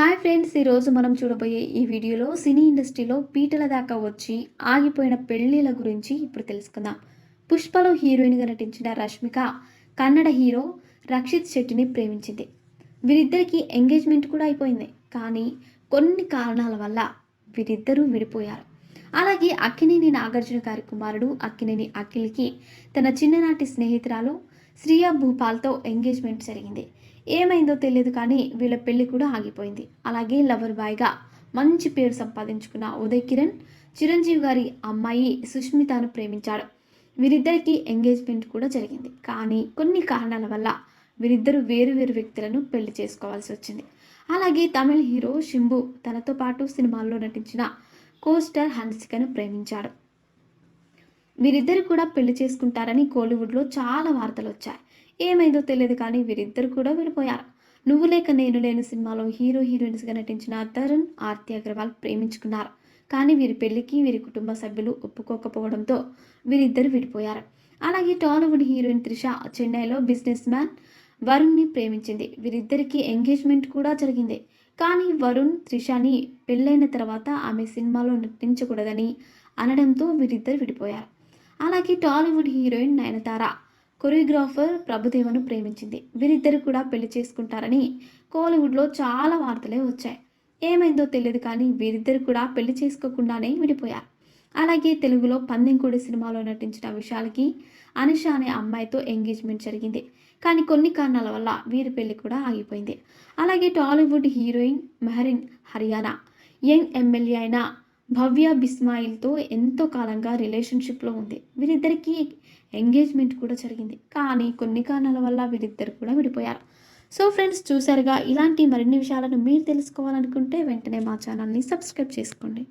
Hi friends ఈరోజు మనం చూడబోయే ఈ వీడియోలో సినీ ఇండస్ట్రీలో పీటల దాకా వచ్చి ఆగిపోయిన పెళ్ళిల గురించి ఇప్పుడు తెలుసుకుందాం. పుష్పలో హీరోయిన్గా నటించిన రష్మిక కన్నడ హీరో రక్షిత్ శెట్టిని ప్రేమించింది. వీరిద్దరికి ఎంగేజ్మెంట్ కూడా అయిపోయింది. కానీ కొన్ని కారణాల వల్ల వీరిద్దరూ విడిపోయారు. అలాగే అక్కినేని నాగార్జున గారి కుమారుడు అక్కినేని అఖిల్కి తన చిన్ననాటి స్నేహితురాలు శ్రియా భూపాల్తో ఎంగేజ్మెంట్ జరిగింది. ఏమైందో తెలియదు కానీ వీళ్ళ పెళ్ళి కూడా ఆగిపోయింది. అలాగే లవర్ బాయ్గా మంచి పేరు సంపాదించుకున్న ఉదయ్ కిరణ్ చిరంజీవి గారి అమ్మాయి సుష్మితను ప్రేమించాడు. వీరిద్దరికి ఎంగేజ్మెంట్ కూడా జరిగింది. కానీ కొన్ని కారణాల వల్ల వీరిద్దరు వేరు వేరు వ్యక్తులను పెళ్ళి చేసుకోవాల్సి వచ్చింది. అలాగే తమిళ హీరో శింబు తనతో పాటు సినిమాల్లో నటించిన కోస్టర్ హన్సికను ప్రేమించాడు. వీరిద్దరు కూడా పెళ్ళి చేసుకుంటారని కోలీవుడ్లో చాలా వార్తలు వచ్చాయి. ఏమైందో తెలియదు కానీ వీరిద్దరు కూడా విడిపోయారు. నువ్వు లేక నేను లేని సినిమాలో హీరో హీరోయిన్స్గా నటించిన తరుణ్ ఆర్తి అగర్వాల్ ప్రేమించుకున్నారు. కానీ వీరి పెళ్ళికి వీరి కుటుంబ సభ్యులు ఒప్పుకోకపోవడంతో వీరిద్దరు విడిపోయారు. అలాగే టాలీవుడ్ హీరోయిన్ త్రిష చెన్నైలో బిజినెస్ మ్యాన్ వరుణ్ని ప్రేమించింది. వీరిద్దరికి ఎంగేజ్మెంట్ కూడా జరిగింది. కానీ వరుణ్ త్రిషని పెళ్ళైన తర్వాత ఆమె సినిమాలో నటించకూడదని అనడంతో వీరిద్దరు విడిపోయారు. అలాగే టాలీవుడ్ హీరోయిన్ నయనతార కొరియోగ్రాఫర్ ప్రభుదేవను ప్రేమించింది. వీరిద్దరు కూడా పెళ్ళి చేసుకుంటారని కోలీవుడ్లో చాలా వార్తలే వచ్చాయి. ఏమైందో తెలియదు కానీ వీరిద్దరు కూడా పెళ్ళి చేసుకోకుండానే విడిపోయారు. అలాగే తెలుగులో పందెంకోడి సినిమాలో నటించిన విశాల్కి అనుష అనే అమ్మాయితో ఎంగేజ్మెంట్ జరిగింది. కానీ కొన్ని కారణాల వల్ల వీరి పెళ్ళి కూడా ఆగిపోయింది. అలాగే Tollywood heroine Mehreen Haryana young MLA అయిన భవ్య బిస్మాయిల్తో ఎంతో కాలంగా రిలేషన్షిప్లో ఉంది. వీరిద్దరికీ ఎంగేజ్మెంట్ కూడా జరిగింది. కానీ కొన్ని కారణాల వల్ల వీరిద్దరు కూడా విడిపోయారు. సో ఫ్రెండ్స్ చూసారుగా ఇలాంటి మరిన్ని విషయాలను మీరు తెలుసుకోవాలనుకుంటే వెంటనే మా ఛానల్ని సబ్స్క్రైబ్ చేసుకోండి.